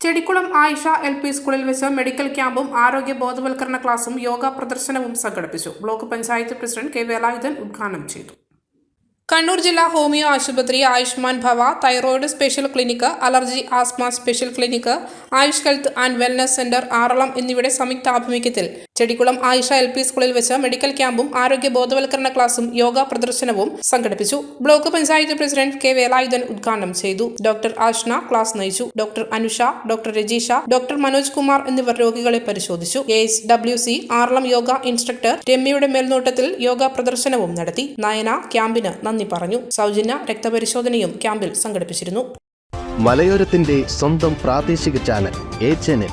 Chedikkulam Ayisha L P സ്കൂളിൽ വെച്ച് medical ക്യാമ്പും ആരോഗ്യ ബോധവൽക്കരണ ക്ലാസും യോഗ പ്രദർശനവും സംഘടിപ്പിച്ചു. Block panchayat president K Velayudhan ഉദ്ഘാടനം ചെയ്തു. കണ്ണൂർ ജില്ലാ ഹോമിയോ ആശുപത്രി Ayushman Bhava thyroid special clinic allergy asthma special clinic Ayush health and wellness centre Aralam എന്നിവയുടെ സംയുക്താഭിമുഖ്യത്തിൽ ചെടിക്കുളം ആയിഷ എൽ പി സ്കൂളിൽ വെച്ച് മെഡിക്കൽ ക്യാമ്പും ആരോഗ്യ ബോധവൽക്കരണ ക്ലാസും യോഗ പ്രദർശനവും സംഘടിപ്പിച്ചു. Block panchayat president K Velayudhan ഉദ്ഘാടനം ചെയ്തു. ഡോക്ടർ ആഷ്ന ക്ലാസ് നയിച്ചു. Doctor Anusha doctor Rajeesha doctor Manoj Kumar എന്നിവർ രോഗികളെ പരിശോധിച്ചു. S W C Aralam yoga instructor രമ്യയുടെ മേൽനോട്ടത്തിൽ യോഗ പ്രദർശനവും നടത്തി. നയന ക്യാമ്പിന് നന്ദി പറഞ്ഞു. സൗജന്യ രക്തപരിശോധനയും ക്യാമ്പിൽ സംഘടിപ്പിച്ചിരുന്നു. മലയോരത്തിന്റെ സ്വന്തം പ്രാദേശിക ചാനൽ എൻ